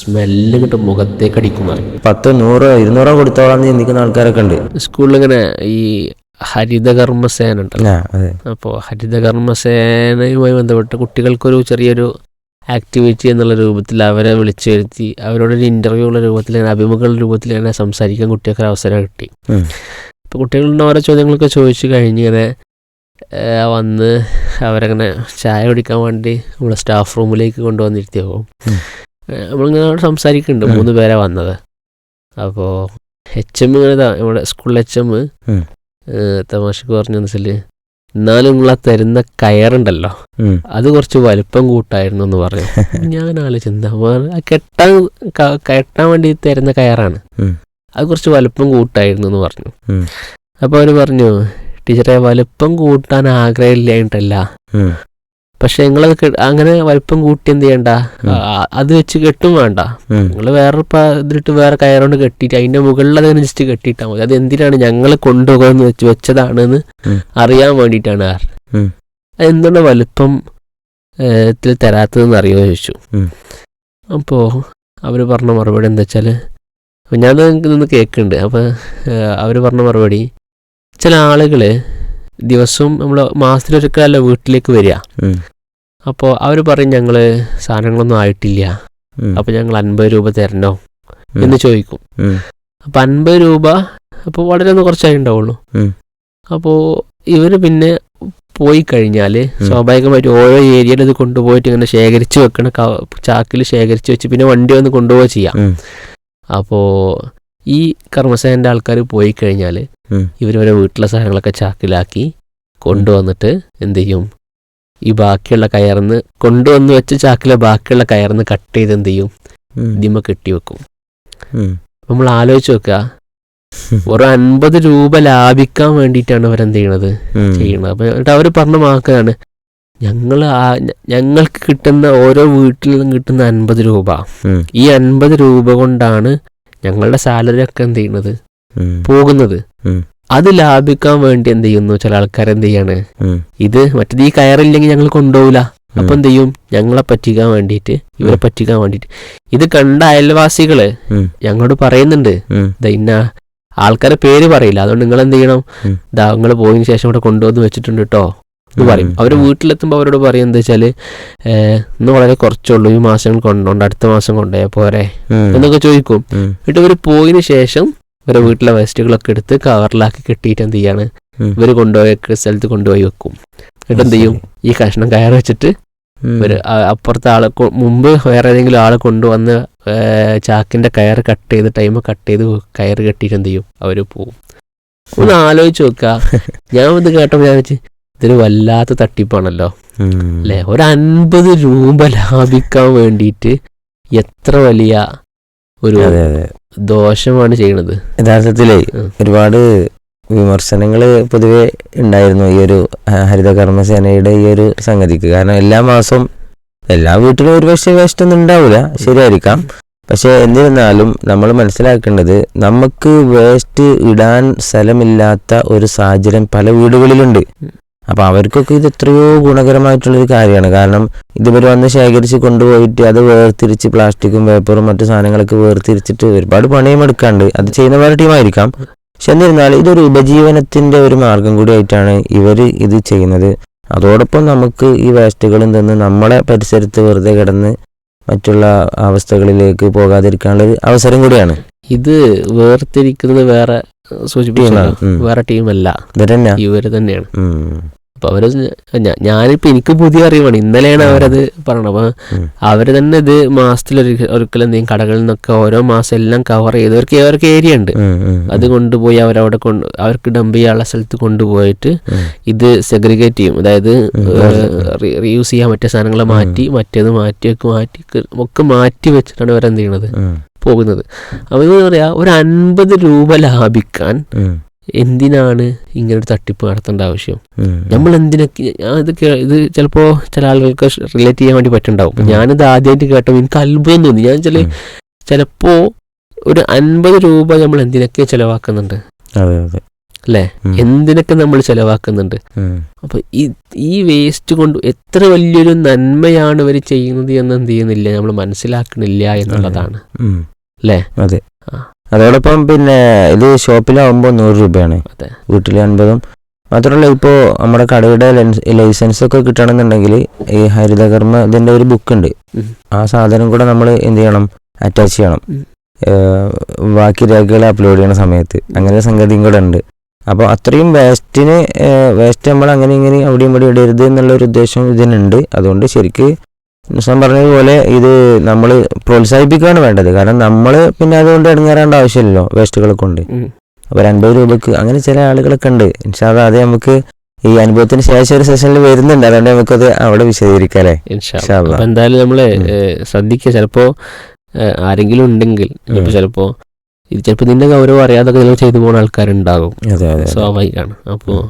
Smell കിട്ടും മുഖത്തേക്ക് അടിക്കുന്നതാണ് പത്ത് നൂറോ ഇരുന്നൂറോ കൊടുത്തോളാന്ന് ചിന്തിക്കുന്ന ആൾക്കാരൊക്കെ ഉണ്ട്. സ്കൂളിൽ ഇങ്ങനെ ഈ ഹരിതകർമ്മസേന ഉണ്ടല്ലോ അപ്പോൾ ഹരിതകർമ്മസേനയുമായി ബന്ധപ്പെട്ട് കുട്ടികൾക്കൊരു ചെറിയൊരു ആക്ടിവിറ്റി എന്നുള്ള രൂപത്തിൽ അവരെ വിളിച്ചു വരുത്തി അവരോടൊരു ഇന്റർവ്യൂ ഉള്ള രൂപത്തിൽ അങ്ങനെ അഭിമുഖ രൂപത്തിൽ അങ്ങനെ സംസാരിക്കാൻ കുട്ടികൾക്ക് അവസരം കിട്ടി. അപ്പോൾ കുട്ടികളുടെ ഓരോ ചോദ്യങ്ങളൊക്കെ ചോദിച്ചു കഴിഞ്ഞ് ഇങ്ങനെ വന്ന് അവരങ്ങനെ ചായ കുടിക്കാൻ വേണ്ടി നമ്മളെ സ്റ്റാഫ് റൂമിലേക്ക് കൊണ്ടുവന്നിരുത്തിയാവും. നമ്മളിങ്ങനെ സംസാരിക്കുന്നുണ്ട്. മൂന്ന് പേരാ വന്നത്. അപ്പോൾ എച്ച് എം ഇങ്ങനെ നമ്മുടെ സ്കൂളിൽ എച്ച് എം. തമാശക്ക് പറഞ്ഞെന്ന് വെച്ചാൽ എന്നാലും നിങ്ങളാ തരുന്ന കയറുണ്ടല്ലോ. അത് കുറച്ച് വലിപ്പം കൂട്ടായിരുന്നു എന്ന് പറഞ്ഞു. ഞാൻ ആലോചിച്ചു കെട്ടാൻ കെട്ടാൻ വേണ്ടി തരുന്ന കയറാണ്. അത് കുറച്ച് വലിപ്പം കൂട്ടായിരുന്നു എന്ന് പറഞ്ഞു. അപ്പൊ അവർ പറഞ്ഞു ടീച്ചറെ വലിപ്പം കൂട്ടാൻ ആഗ്രഹമില്ലായിട്ടല്ല. പക്ഷെ നിങ്ങളത് അങ്ങനെ വലിപ്പം കൂട്ടി എന്ത് ചെയ്യണ്ട? അത് വെച്ച് കെട്ടും വേണ്ട. നിങ്ങൾ വേറെ ഇതിട്ട് ഇതിലിട്ട് വേറെ കയറുകൊണ്ട് കെട്ടിയിട്ട് അതിന്റെ മുകളിൽ അത് ജസ്റ്റ് കെട്ടിയിട്ടാൽ മതി. അത് എന്തിനാണ് ഞങ്ങൾ കൊണ്ടുപോകുന്ന വെച്ച് വെച്ചതാണെന്ന് അറിയാൻ വേണ്ടിയിട്ടാണ് എന്തുകൊണ്ട് വലിപ്പം ത്തിൽ തരാത്തതെന്ന് അറിയുമോ ചോദിച്ചു. അപ്പോൾ അവർ പറഞ്ഞ മറുപടി എന്താ വെച്ചാൽ ഞാൻ നിന്ന് കേൾക്കുന്നുണ്ട് അപ്പോൾ അവർ പറഞ്ഞ മറുപടി ചില ആളുകൾ ദിവസവും നമ്മൾ മാസത്തിലൊരിക്കലല്ല വീട്ടിലേക്ക് വരിക. അപ്പോൾ അവർ പറയും ഞങ്ങൾ സാധനങ്ങളൊന്നും ആയിട്ടില്ല. അപ്പോൾ ഞങ്ങൾ അൻപത് രൂപ തരണോ എന്ന് ചോദിക്കും അപ്പോൾ അപ്പം അൻപത് രൂപ അപ്പോൾ വളരെ ഒന്ന് കുറച്ചായി ഉണ്ടാവുള്ളൂ. അപ്പോൾ ഇവർ പിന്നെ പോയി കഴിഞ്ഞാൽ. സ്വാഭാവികമായിട്ട് ഓരോ ഏരിയയിൽ ഇത് കൊണ്ടുപോയിട്ട് ഇങ്ങനെ ശേഖരിച്ച് വെക്കണ ചാക്കിൽ ശേഖരിച്ച് വെച്ച് പിന്നെ വണ്ടി വന്ന് കൊണ്ടുപോവുക ചെയ്യാം. അപ്പോൾ ഈ കർമ്മസേനന്റെ ആൾക്കാർ പോയി കഴിഞ്ഞാൽ. ഇവരവരെ വീട്ടിലെ സാധനങ്ങളൊക്കെ ചാക്കിലാക്കി കൊണ്ടുവന്നിട്ട് എന്ത് ചെയ്യും ഈ ബാക്കിയുള്ള കയർന്ന് കൊണ്ടുവന്ന് വെച്ച ചാക്കിലെ ബാക്കിയുള്ള കയർന്ന് കട്ട് ചെയ്ത് എന്ത് ചെയ്യും. ഇതിമ കെട്ടി വെക്കും. നമ്മൾ ആലോചിച്ച് നോക്കുക ഒരു അൻപത് രൂപ ലാഭിക്കാൻ വേണ്ടിയിട്ടാണ് അവരെന്ത് ചെയ്യണത്. ചെയ്യണത് അപ്പൊ എന്നിട്ട് അവർ പറഞ്ഞ വാക്കാണ് ഞങ്ങൾ ഞങ്ങൾക്ക് കിട്ടുന്ന ഓരോ വീട്ടിൽ നിന്നും കിട്ടുന്ന അൻപത് രൂപ. ഈ അൻപത് രൂപ കൊണ്ടാണ് ഞങ്ങളുടെ സാലറി ഒക്കെ എന്ത് ചെയ്യണത് പോകുന്നത്. അത് ലാഭിക്കാൻ വേണ്ടി എന്ത് ചെയ്യുന്നു? ചില ആൾക്കാർ എന്ത് ചെയ്യാണ്? ഇത് മറ്റേത് ഈ കയറില്ലെങ്കിൽ ഞങ്ങൾ കൊണ്ടുപോകില്ല അപ്പൊ എന്ത് ചെയ്യും? ഞങ്ങളെ പറ്റിക്കാൻ വേണ്ടിയിട്ട് ഇവരെ പറ്റിക്കാൻ വേണ്ടിയിട്ട്. ഇത് കണ്ട അയൽവാസികൾ. ഞങ്ങളോട് പറയുന്നുണ്ട്. ഇന്ന ആൾക്കാരെ പേര് പറയില്ല. അതുകൊണ്ട് നിങ്ങൾ എന്ത് ചെയ്യണം. ദാ നിങ്ങൾ പോയതിനു ശേഷം ഇവിടെ കൊണ്ടുവന്ന് വെച്ചിട്ടുണ്ട് കേട്ടോ എന്ന് പറയും. അവർ വീട്ടിലെത്തുമ്പോൾ അവരോട് പറയും എന്താ വെച്ചാൽ ഇന്ന് വളരെ കുറച്ചുള്ളൂ. ഈ മാസം കൊണ്ടോണ്ട് അടുത്ത മാസം കൊണ്ടുപോയാൽ പോരെ. എന്നൊക്കെ ചോദിക്കും. എന്നിട്ട് ഇവർ പോയതിനു ശേഷം ഇവരെ വീട്ടിലെ വേസ്റ്റുകളൊക്കെ എടുത്ത് കവറിലാക്കി കെട്ടിയിട്ട് എന്ത് ചെയ്യാണ്? ഇവർ ഇവർ കൊണ്ടുപോയ സ്ഥലത്ത് കൊണ്ടുപോയി വെക്കും. എന്നിട്ട് എന്ത് ചെയ്യും? ഈ കഷ്ണം കയറി വെച്ചിട്ട്. ഇവർ അപ്പുറത്തെ ആളെ മുമ്പ് വേറെ ഏതെങ്കിലും ആളെ കൊണ്ടുവന്ന് ചാക്കിന്റെ കയർ കട്ട് ചെയ്ത് ടൈം കട്ട് ചെയ്ത് കയർ കെട്ടിയിട്ട് എന്ത് ചെയ്യും? അവർ പോവും. ഒന്ന് ആലോചിച്ച് നോക്കുക ഞാൻ ഇത് കേട്ടപ്പോൾ ഞാൻ വെച്ച് ഇതൊരു വല്ലാത്ത തട്ടിപ്പാണല്ലോ. അല്ലെ? ഒരു അൻപത് രൂപ ലാഭിക്കാൻ വേണ്ടിയിട്ട് എത്ര വലിയ ഒരു ദോഷമാണ് ചെയ്യണത്. യഥാർത്ഥത്തിലേ. ഒരുപാട് വിമർശനങ്ങൾ പൊതുവെ ഉണ്ടായിരുന്നു ഈ ഒരു ഹരിതകർമ്മസേനയുടെ ഹരിത കർമ്മസേനയുടെ ഈ ഒരു സംഗതിക്ക്. കാരണം എല്ലാ മാസവും എല്ലാ വീട്ടിലും ഒരുപക്ഷെ വേസ്റ്റ് ഒന്നും ഉണ്ടാവില്ല ശരിയായിരിക്കാം. പക്ഷേ എന്നിരുന്നാലും നമ്മൾ മനസ്സിലാക്കേണ്ടത് നമുക്ക് വേസ്റ്റ് ഇടാൻ സ്ഥലമില്ലാത്ത ഒരു സാഹചര്യം പല വീടുകളിലുണ്ട്. അപ്പൊ അവർക്കൊക്കെ ഇത് എത്രയോ ഗുണകരമായിട്ടുള്ളൊരു കാര്യമാണ്. കാരണം ഇതുവരെ വന്ന് ശേഖരിച്ച് കൊണ്ടുപോയിട്ട് അത് വേർതിരിച്ച് പ്ലാസ്റ്റിക്കും പേപ്പറും മറ്റു സാധനങ്ങളൊക്കെ വേർതിരിച്ചിട്ട് ഒരുപാട് പണിയും എടുക്കാണ്ട് അത് ചെയ്യുന്ന വേറെ ടീമായിരിക്കാം. പക്ഷെ എന്നിരുന്നാലും ഇതൊരു ഉപജീവനത്തിന്റെ ഒരു മാർഗം കൂടിയായിട്ടാണ് ഇവർ ഇത് ചെയ്യുന്നത്. അതോടൊപ്പം നമുക്ക് ഈ വേസ്റ്റുകളും തന്ന് നമ്മളെ പരിസരത്ത് വെറുതെ കിടന്ന് മറ്റുള്ള അവസ്ഥകളിലേക്ക് പോകാതിരിക്കാനുള്ള ഒരു അവസരം കൂടിയാണ്. ഇത് വേർതിരിക്കുന്നത് വേറെ ഉം. വേറെ ടീമല്ല. ഇവർ തന്നെയാണ്. അപ്പൊ അവർ ഞാനിപ്പോ എനിക്ക് പുതിയ അറിവാണ്. ഇന്നലെയാണ് അവരത് പറഞ്ഞത്. അപ്പൊ അവർ തന്നെ ഇത് മാസത്തിൽ ഒരിക്കലും എന്തെങ്കിലും കടകളിൽ നിന്നൊക്കെ ഓരോ മാസം എല്ലാം കവർ ചെയ്ത് അവർക്ക് അവർക്ക് ഏരിയ ഉണ്ട്. അത് കൊണ്ടുപോയി അവരവിടെ കൊണ്ട് അവർക്ക് ഡംപ് ചെയ്യാനുള്ള സ്ഥലത്ത് കൊണ്ടുപോയിട്ട്. ഇത് സെഗ്രിഗേറ്റ് ചെയ്യും. അതായത്. റീയൂസ് ചെയ്യാൻ പറ്റിയ സാധനങ്ങൾ മാറ്റി മറ്റേത് മാറ്റി ഒക്കെ മാറ്റി ഒക്കെ മാറ്റി വെച്ചിട്ടാണ് അവരെന്ത് ചെയ്യണത്? പോകുന്നത്. അപ്പോൾ ഇത് പറയാ ഒരു അൻപത് രൂപ ലാഭിക്കാൻ എന്തിനാണ് ഇങ്ങനെ ഒരു തട്ടിപ്പ് നടത്തേണ്ട ആവശ്യം? നമ്മൾ എന്തിനൊക്കെ ഇത് ഇത് ചിലപ്പോൾ ചില ആളുകൾക്ക് റിലേറ്റ് ചെയ്യാൻ വേണ്ടി പറ്റുണ്ടാവും. ഞാനിത് ആദ്യമായിട്ട് കേട്ടോ എനിക്ക് അത്ഭുതം തോന്നി. ഞാൻ ചില ചിലപ്പോ ചിലപ്പോൾ ഒരു അൻപത് രൂപ നമ്മൾ എന്തിനൊക്കെ ചിലവാക്കുന്നുണ്ട്? അല്ലേ? എന്തിനൊക്കെ നമ്മൾ ചെലവാക്കുന്നുണ്ട്. അപ്പൊ ഈ ഈ വേസ്റ്റ് കൊണ്ട് എത്ര വലിയൊരു നന്മയാണ് ഇവർ ചെയ്യുന്നത് എന്ന് എന്ത് ചെയ്യുന്നില്ല നമ്മൾ മനസ്സിലാക്കണില്ല എന്നുള്ളതാണ്. അല്ലേ? അതെ. അതോടൊപ്പം പിന്നെ ഇത് ഷോപ്പിലാവുമ്പോൾ നൂറ് രൂപയാണ്. അതെ. വീട്ടിൽ അൻപതും. മാത്രമല്ല ഇപ്പോൾ നമ്മുടെ കടയുടെ ലൈസൻസ് ഒക്കെ കിട്ടണമെന്നുണ്ടെങ്കിൽ ഈ ഹരിതകർമ്മ ഇതിന്റെ ഒരു ബുക്ക് ഉണ്ട് ആ സാധനം കൂടെ നമ്മൾ എന്ത് ചെയ്യണം? അറ്റാച്ച് ചെയ്യണം. ബാക്കി രേഖകൾ അപ്ലോഡ് ചെയ്യണ സമയത്ത്. അങ്ങനെ സംഗതിയും കൂടെ ഉണ്ട്. അപ്പോൾ അത്രയും വേസ്റ്റിന് വേസ്റ്റ് നമ്മൾ അങ്ങനെ ഇങ്ങനെ അവിടെയും ഇവിടെ ഇടരുത് എന്നുള്ള ഒരു ഉദ്ദേശം ഇതിനുണ്ട്. അതുകൊണ്ട് ശരിക്ക് നിസാം പറഞ്ഞതുപോലെ ഇത് നമ്മൾ പ്രോത്സാഹിപ്പിക്കുകയാണ് വേണ്ടത് കാരണം നമ്മൾ പിന്നെ അതുകൊണ്ട് ഇടങ്ങേറേണ്ട ആവശ്യമില്ലല്ലോ വേസ്റ്റുകൾ കൊണ്ട് അപ്പോൾ ഒരു അൻപത് രൂപക്ക് അങ്ങനെ ചില ആളുകളൊക്കെ ഉണ്ട് ഇൻഷാല്ല അത് നമുക്ക് ഈ അനുഭവത്തിന് ശേഷം ഒരു സെഷനിൽ വരുന്നുണ്ട് അതുകൊണ്ട് നമുക്കത് അവിടെ വിശദീകരിക്കാം അല്ലേ ഇൻഷാ ഇൻഷാ അല്ലാ. അല്ലാ. എന്തായാലും നമ്മൾ ശ്രദ്ധിക്കുക ചിലപ്പോ ആരെങ്കിലും ഉണ്ടെങ്കിൽ ചിലപ്പോൾ. ചിലപ്പോ ഇത് ചിലപ്പോൾ നിന്റെ ഗൗരവം അറിയാതൊക്കെ ചിലപ്പോൾ ചെയ്തു പോകുന്ന ആൾക്കാരുണ്ടാകും. സ്വാഭാവികമാണ് അപ്പോൾ.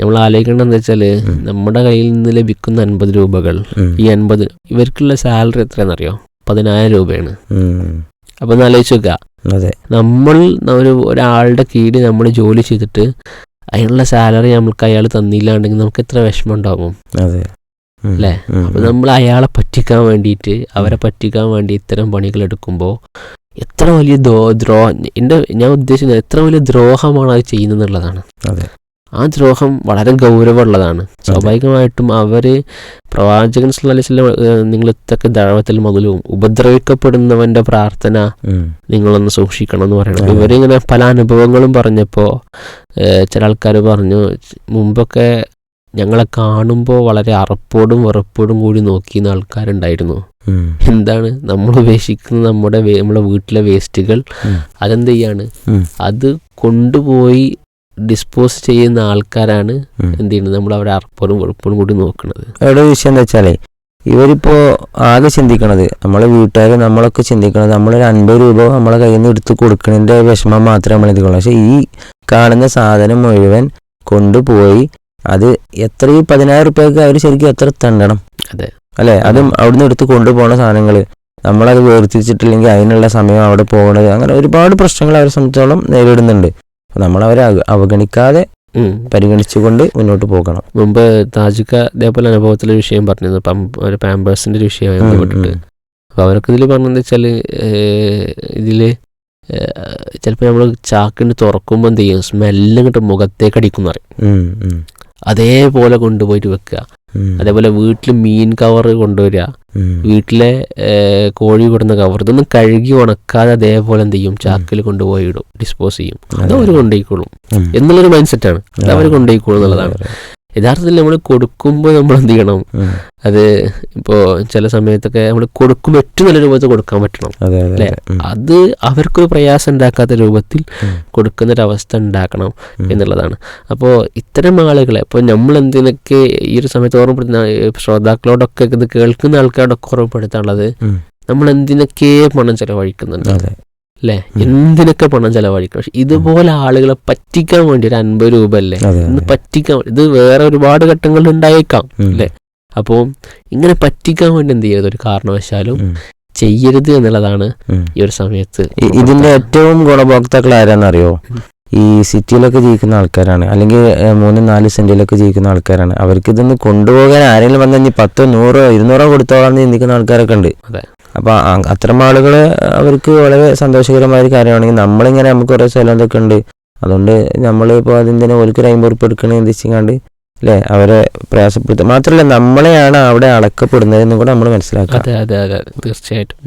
നമ്മൾ ആലോചിക്കേണ്ടതെന്ന് വെച്ചാൽ നമ്മുടെ കയ്യിൽ നിന്ന് ലഭിക്കുന്ന അൻപത് രൂപകൾ ഈ അൻപത് ഇവർക്കുള്ള സാലറി എത്രയാണെന്നറിയോ? പതിനായിരം രൂപയാണ്. അപ്പൊ ഒന്ന് ആലോചിച്ച് നോക്കുക. നമ്മൾ ഒരു ഒരാളുടെ കീഴിൽ നമ്മൾ ജോലി ചെയ്തിട്ട് അതിനുള്ള സാലറി നമുക്ക് അയാൾ തന്നില്ലാണ്ടെങ്കിൽ നമുക്ക് എത്ര വിഷമം ഉണ്ടാകും. അല്ലേ? അപ്പൊ നമ്മൾ അയാളെ പറ്റിക്കാൻ വേണ്ടിയിട്ട് അവരെ പറ്റിക്കാൻ വേണ്ടി ഇത്തരം പണികൾ എടുക്കുമ്പോൾ എത്ര വലിയ ദ്രോ ദ്രോഹ എന്റെ ഞാൻ ഉദ്ദേശിക്കുന്നത് എത്ര വലിയ ദ്രോഹമാണ് അത് ചെയ്യുന്നത് എന്നുള്ളതാണ്. ആ ദ്രോഹം വളരെ ഗൗരവമുള്ളതാണ്. സ്വാഭാവികമായിട്ടും അവർ പ്രവാചകൻ സ്വലം നിങ്ങൾ ഇത്തൊക്കെ ദഴവത്തിൽ മുതലും ഉപദ്രവിക്കപ്പെടുന്നവന്റെ പ്രാർത്ഥന നിങ്ങളൊന്ന് സൂക്ഷിക്കണം എന്ന് പറയണം. ഇവരിങ്ങനെ പല അനുഭവങ്ങളും പറഞ്ഞപ്പോൾ ചില ആൾക്കാർ പറഞ്ഞു മുമ്പൊക്കെ ഞങ്ങളെ കാണുമ്പോൾ വളരെ അറപ്പോടും വെറുപ്പോടും കൂടി നോക്കിയിരുന്ന ആൾക്കാരുണ്ടായിരുന്നു. എന്താണ്? നമ്മൾ ഉപേക്ഷിക്കുന്ന നമ്മുടെ നമ്മുടെ വീട്ടിലെ വേസ്റ്റുകൾ. അതെന്ത് ചെയ്യാണ് അത് കൊണ്ടുപോയി ഡിസ്പോസ് ചെയ്യുന്ന ആൾക്കാരാണ്. എന്ത് ചെയ്യുന്നത് നമ്മൾ അവരെ അറപ്പോടും വെറുപ്പോടും കൂടി നോക്കുന്നത്. അവിടെ ഒരു വിഷയം എന്താ വെച്ചാലേ ഇവരിപ്പോ ആകെ ചിന്തിക്കണത് നമ്മളെ വീട്ടുകാർ നമ്മളൊക്കെ ചിന്തിക്കണത് നമ്മളൊരു അൻപത് രൂപ നമ്മളെ കയ്യിൽ നിന്ന് എടുത്ത് കൊടുക്കണതിന്റെ വിഷമം മാത്രമേ നമ്മൾ ഇതിക്കുള്ളൂ പക്ഷെ ഈ കാണുന്ന സാധനം മുഴുവൻ കൊണ്ടുപോയി അത് എത്ര ഈ പതിനായിരം റുപ്യക്ക് അവർ ശരിക്കും എത്ര തണ്ടണം? അതെ. അല്ലെ? അതും. അവിടുന്ന് എടുത്ത് കൊണ്ടുപോകുന്ന സാധനങ്ങൾ നമ്മളത് വേർതിരിച്ചിട്ടില്ലെങ്കിൽ അതിനുള്ള സമയം അവിടെ പോകണത് അങ്ങനെ ഒരുപാട് പ്രശ്നങ്ങൾ അവരെ സംബന്ധിച്ചോളം നേരിടുന്നുണ്ട്. അപ്പൊ നമ്മൾ അവരെ അവഗണിക്കാതെ പരിഗണിച്ചുകൊണ്ട് മുന്നോട്ട് പോകണം. മുമ്പ് താജിക്ക ഇതേപോലെ അനുഭവത്തിലൊരു വിഷയം പറഞ്ഞത് പം- ഒരു പാമ്പേഴ്സിന്റെ ഒരു വിഷയമായി ബന്ധപ്പെട്ടിട്ട്. അപ്പോൾ അവരൊക്കെ ഇതിൽ പറഞ്ഞെന്ന് വെച്ചാൽ ഇതിൽ ചിലപ്പോൾ നമ്മൾ ചാക്കിന് തുറക്കുമ്പോൾ എന്ത് ചെയ്യും? സ്മെല്ല് ഇങ്ങോട്ട് മുഖത്തേക്ക് അടിക്കുന്ന പറയും. അതേപോലെ കൊണ്ടുപോയിട്ട് വെക്കുക. അതേപോലെ വീട്ടിൽ മീൻ കവർ കൊണ്ടുവരിക. വീട്ടിലെ കോഴി കൊടുന്ന കവർ ഇതൊന്നും കഴുകി ഉണക്കാതെ അതേപോലെ എന്ത് ചെയ്യും? ചാക്കിൽ കൊണ്ടുപോയി ഇടും ഡിസ്പോസ് ചെയ്യും. അത് അവർ കൊണ്ടുപോയിക്കോളും. എന്നുള്ളൊരു മൈൻഡ് സെറ്റാണ് അത്. അവർ കൊണ്ടുപോയിക്കോളും എന്നുള്ളതാണ്. യഥാർത്ഥത്തിൽ നമ്മൾ കൊടുക്കുമ്പോൾ നമ്മൾ എന്ത് ചെയ്യണം. അത് ഇപ്പോൾ ചില സമയത്തൊക്കെ നമ്മൾ കൊടുക്കുമ്പോൾ ഏറ്റവും നല്ല രൂപത്തിൽ കൊടുക്കാൻ പറ്റണം. അല്ലെ? അതെ. അവർക്കൊരു പ്രയാസം ഉണ്ടാക്കാത്ത രൂപത്തിൽ. കൊടുക്കുന്നൊരവസ്ഥ ഉണ്ടാക്കണം. എന്നുള്ളതാണ്. അപ്പോൾ ഇത്തരം ആളുകളെ ഇപ്പോൾ നമ്മൾ എന്തിനൊക്കെ ഈ ഒരു സമയത്ത് ഓർമ്മപ്പെടുത്തുന്ന ശ്രോതാക്കളോടൊക്കെ ഇത് കേൾക്കുന്ന ആൾക്കാരോടൊക്കെ ഓർമ്മപ്പെടുത്താനുള്ളത് നമ്മൾ എന്തിനൊക്കെ പണം ചെലവഴിക്കുന്നുണ്ട്? അല്ലേ എന്തിനൊക്കെ പണം ചെലവഴിക്കണം? പക്ഷെ ഇതുപോലെ ആളുകളെ പറ്റിക്കാൻ വേണ്ടി ഒരു അൻപത് രൂപ അല്ലേ? ഇന്ന് പറ്റിക്കാൻ ഇത് വേറെ ഒരുപാട് ഘട്ടങ്ങളിൽ ഉണ്ടായേക്കാം. അല്ലേ? അപ്പോൾ ഇങ്ങനെ പറ്റിക്കാൻ വേണ്ടി എന്ത് ചെയ്യരുത്? ഒരു കാരണവശാലും ചെയ്യരുത് എന്നുള്ളതാണ് ഈ ഒരു സമയത്ത് ഇതിന്റെ ഏറ്റവും ഗുണഭോക്താക്കൾ ആരാന്നറിയോ? ഈ സിറ്റിയിലൊക്കെ ജീവിക്കുന്ന ആൾക്കാരാണ്. അല്ലെങ്കിൽ മൂന്ന് നാല് സെന്റിലൊക്കെ ജീവിക്കുന്ന ആൾക്കാരാണ്. അവർക്ക് ഇതൊന്ന് കൊണ്ടുപോകാൻ ആരെങ്കിലും വന്നു പത്തോ നൂറോ ഇരുന്നൂറോ കൊടുത്തോളാന്ന് ചിന്തിക്കുന്ന ആൾക്കാരൊക്കെ ഉണ്ട്. അതെ. അപ്പൊ അത്തരം ആളുകൾ അവർക്ക് വളരെ സന്തോഷകരമായ ഒരു കാര്യമാണെങ്കിൽ നമ്മളിങ്ങനെ നമുക്ക് കുറേ സ്ഥലം ഇതൊക്കെ ഉണ്ട്. അതുകൊണ്ട് അതിന്റെ ഓർക്ക് ഒരു അമ്പത് ഉറുപ്പ് എടുക്കണമെന്ന് എന്തിച്ചാണ്ട് അല്ലേ അവരെ പ്രയാസപ്പെടുത്തുക മാത്രമല്ല നമ്മളെയാണ് അവിടെ അളക്കപ്പെടുന്നത് എന്നും കൂടെ നമ്മൾ മനസ്സിലാക്കുക. അതെ അതെ അതെ. തീർച്ചയായിട്ടും.